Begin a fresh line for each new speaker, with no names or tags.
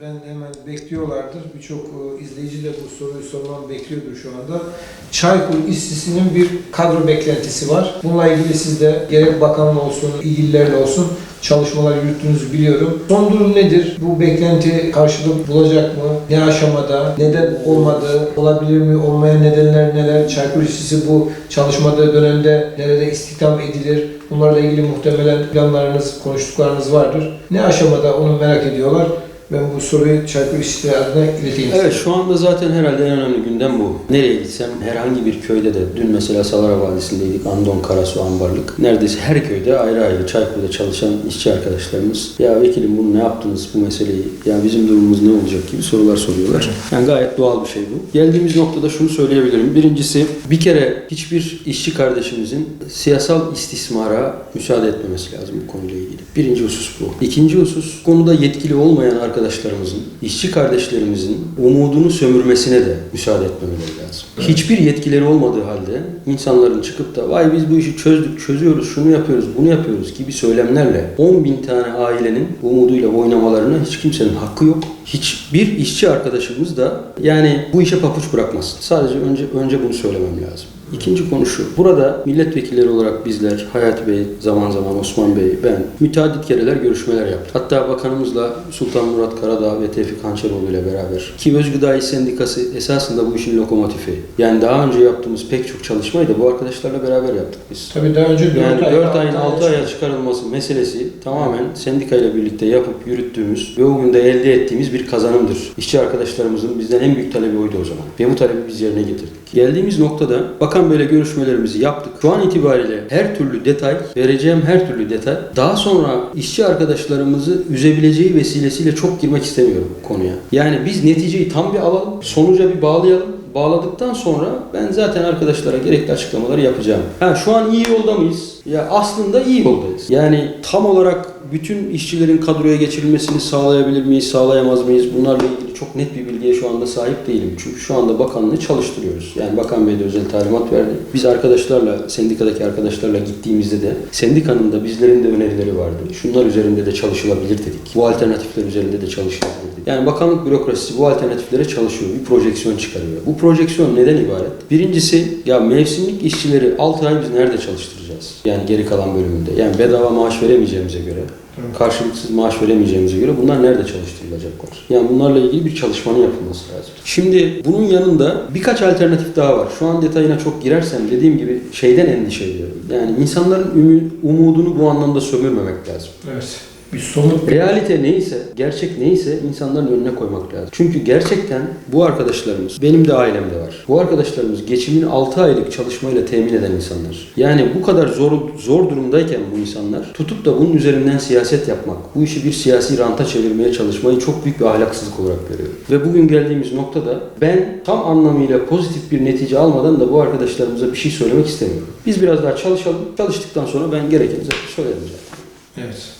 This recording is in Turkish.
Ben hemen bekliyorlardır. Birçok e, izleyici de bu soruyu sormamı bekliyordur şu anda. Çaykur İşçisi'nin bir kadro beklentisi var. Bununla ilgili siz de gerek bakanın olsun, ilgililerle olsun çalışmalar yürüttüğünüzü biliyorum. Son durum nedir? Bu beklenti karşılık bulacak mı? Ne aşamada? Neden olmadı? Olabilir mi? Olmayan nedenler neler? Çaykur İşçisi bu çalışmadığı dönemde nerede istihdam edilir? Bunlarla ilgili muhtemelen planlarınız, konuştuklarınız vardır. Ne aşamada onu merak ediyorlar. Ben bu soruyu Çaykur İşçileri adına ileteyim.
Evet şu anda zaten herhalde en önemli gündem bu. Nereye gitsem herhangi bir köyde de dün mesela Salara Vadisi'ndeydik. Andon, Karasu, Ambarlık. Neredeyse her köyde ayrı ayrı Çaykur'da çalışan işçi arkadaşlarımız ya vekilim bunu ne yaptınız bu meseleyi ya bizim durumumuz ne olacak gibi sorular soruyorlar. Yani gayet doğal bir şey bu. Geldiğimiz noktada şunu söyleyebilirim. Birincisi bir kere hiçbir işçi kardeşimizin siyasal istismara müsaade etmemesi lazım bu konuyla ilgili. Birinci husus bu. İkinci husus konuda yetkili olmayan arkadaşlarımızın, işçi kardeşlerimizin umudunu sömürmesine de müsaade etmemeleri lazım. Hiçbir yetkileri olmadığı halde insanların çıkıp da vay biz bu işi çözdük, çözüyoruz, şunu yapıyoruz, bunu yapıyoruz gibi söylemlerle 10 bin tane ailenin umuduyla oynamalarına hiç kimsenin hakkı yok. Hiçbir işçi arkadaşımız da yani bu işe papuç bırakmasın. Sadece önce önce bunu söylemem lazım. İkinci konu şu. Burada milletvekilleri olarak bizler, Hayati Bey, zaman zaman Osman Bey, ben müteaddit kereler görüşmeler yaptık. Hatta bakanımızla Sultan Murat Karadağ ve Tevfik Hançeroğlu ile beraber. Ki Özgıdai Sendikası esasında bu işin lokomotifi. Yani daha önce yaptığımız pek çok çalışmayı da bu arkadaşlarla beraber yaptık biz.
Tabii daha önce 4
Yani
ay,
4 ayın
altı
6 aya çıkarılması meselesi tamamen sendikayla birlikte yapıp yürüttüğümüz ve o gün de elde ettiğimiz bir kazanımdır. İşçi arkadaşlarımızın bizden en büyük talebi oydu o zaman. Ve bu talebi biz yerine getirdik. Geldiğimiz noktada Bakan Bey'le görüşmelerimizi yaptık. Şu an itibariyle her türlü detay, vereceğim her türlü detay daha sonra işçi arkadaşlarımızı üzebileceği vesilesiyle çok girmek istemiyorum konuya. Yani biz neticeyi tam bir alalım, sonuca bir bağlayalım. Bağladıktan sonra ben zaten arkadaşlara gerekli açıklamaları yapacağım. Ha şu an iyi yolda mıyız? Ya aslında iyi yoldayız. Yani tam olarak bütün işçilerin kadroya geçirilmesini sağlayabilir miyiz, sağlayamaz mıyız? Bunlarla ilgili çok net bir bilgiye şu anda sahip değilim. Çünkü şu anda bakanlığı çalıştırıyoruz. Yani bakan bey de özel talimat verdi. Biz arkadaşlarla, sendikadaki arkadaşlarla gittiğimizde de sendikanın da bizlerin de önerileri vardı. Şunlar üzerinde de çalışılabilir dedik. Bu alternatifler üzerinde de çalışılabilir dedik. Yani bakanlık bürokrasisi bu alternatiflere çalışıyor. Bir projeksiyon çıkarıyor. Bu projeksiyon neden ibaret? Birincisi ya mevsimlik işçileri 6 ay biz nerede çalıştıracağız? Yani geri kalan bölümünde. Yani bedava maaş veremeyeceğimize göre karşılıksız maaş veremeyeceğimize göre bunlar nerede çalıştırılacaklar? Yani bunlarla ilgili bir çalışmanın yapılması lazım. Şimdi bunun yanında birkaç alternatif daha var. Şu an detayına çok girersem dediğim gibi şeyden endişe ediyorum. Yani insanların ümü- umudunu bu anlamda sömürmemek lazım.
Evet. Bir somut
Realite neyse, gerçek neyse insanların önüne koymak lazım. Çünkü gerçekten bu arkadaşlarımız, benim de ailemde var. Bu arkadaşlarımız geçimini 6 aylık çalışmayla temin eden insanlar. Yani bu kadar zor zor durumdayken bu insanlar tutup da bunun üzerinden siyaset yapmak, bu işi bir siyasi ranta çevirmeye çalışmayı çok büyük bir ahlaksızlık olarak görüyorum. Ve bugün geldiğimiz noktada ben tam anlamıyla pozitif bir netice almadan da bu arkadaşlarımıza bir şey söylemek istemiyorum. Biz biraz daha çalışalım. Çalıştıktan sonra ben gerekeni söylerim zaten.
Evet.